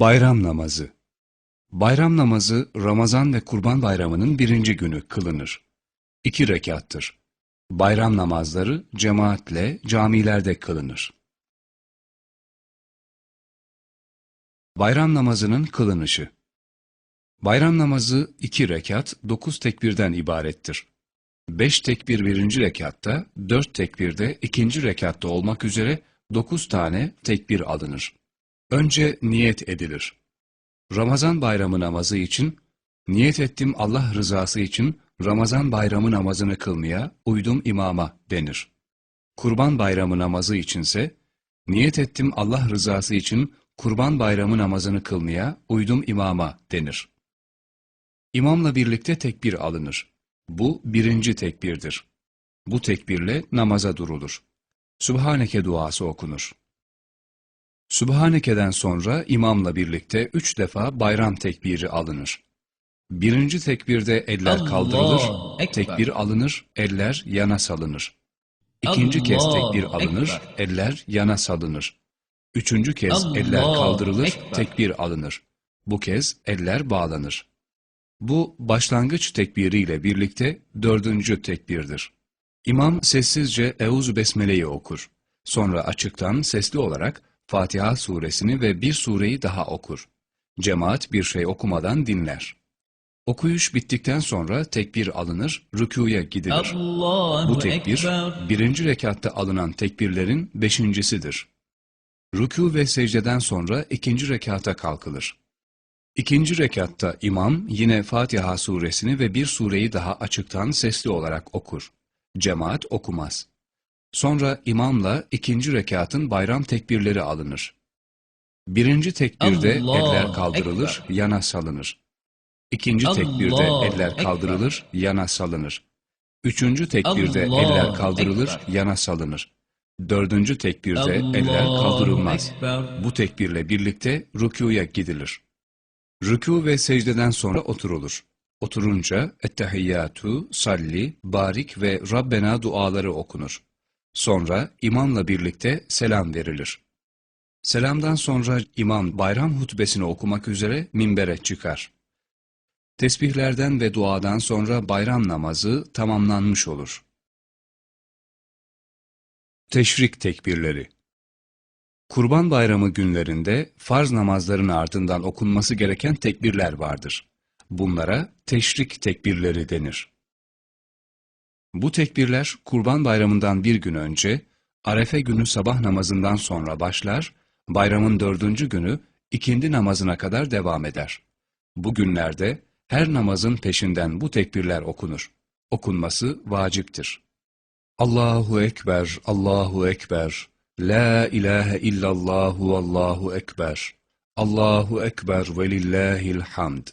Bayram namazı Bayram namazı Ramazan ve Kurban Bayramı'nın birinci günü kılınır. İki rekattır. Bayram namazları cemaatle camilerde kılınır. Bayram namazının kılınışı Bayram namazı iki rekat, dokuz tekbirden ibarettir. Beş tekbir birinci rekatta, dört tekbirde ikinci rekatta olmak üzere dokuz tane tekbir alınır. Önce niyet edilir. Ramazan bayramı namazı için, niyet ettim Allah rızası için Ramazan bayramı namazını kılmaya uydum imama denir. Kurban bayramı namazı içinse, niyet ettim Allah rızası için Kurban bayramı namazını kılmaya uydum imama denir. İmamla birlikte tekbir alınır. Bu birinci tekbirdir. Bu tekbirle namaza durulur. Sübhaneke duası okunur. Sübhaneke'den sonra imamla birlikte üç defa bayram tekbiri alınır. Birinci tekbirde eller Allahu kaldırılır, Ekber. tekbir alınır, eller yana salınır. İkinci kez Allahu tekbir alınır, Ekber. eller yana salınır. Üçüncü kez Allahu eller kaldırılır, Ekber. tekbir alınır. Bu kez eller bağlanır. Bu başlangıç tekbiriyle birlikte dördüncü tekbirdir. İmam sessizce Eûzü Besmele'yi okur. Sonra açıktan sesli olarak Fatiha suresini ve bir sureyi daha okur. Cemaat bir şey okumadan dinler. Okuyuş bittikten sonra tekbir alınır, rükûya gidilir. Allahu Bu tekbir, Ekber. birinci rekatta alınan tekbirlerin beşincisidir. Rükû ve secdeden sonra ikinci rekata kalkılır. İkinci rekatta imam yine Fatiha suresini ve bir sureyi daha açıktan sesli olarak okur. Cemaat okumaz. Sonra imamla ikinci rekatın bayram tekbirleri alınır. Birinci tekbirde Allahu eller kaldırılır, Ekber. yana salınır. İkinci Allahu tekbirde eller Ekber. kaldırılır, yana salınır. Üçüncü tekbirde Allahu eller kaldırılır, Ekber. yana salınır. Dördüncü tekbirde eller Allahu kaldırılmaz. Ekber. Bu tekbirle birlikte rükûya gidilir. Rükû ve secdeden sonra oturulur. Oturunca ettehiyyatu, salli, barik ve Rabbena duaları okunur. Sonra imamla birlikte selam verilir. Selamdan sonra imam bayram hutbesini okumak üzere minbere çıkar. Tesbihlerden ve duadan sonra bayram namazı tamamlanmış olur. Teşrik tekbirleri Kurban Bayramı günlerinde farz namazların ardından okunması gereken tekbirler vardır. Bunlara teşrik tekbirleri denir. Bu tekbirler Kurban Bayramı'ndan bir gün önce, Arefe günü sabah namazından sonra başlar, bayramın dördüncü günü ikindi namazına kadar devam eder. Bu günlerde her namazın peşinden bu tekbirler okunur. Okunması vaciptir. Allahu Ekber, Allahu Ekber, La ilahe illallahu Allahu Ekber, Allahu Ekber ve lillahil hamd.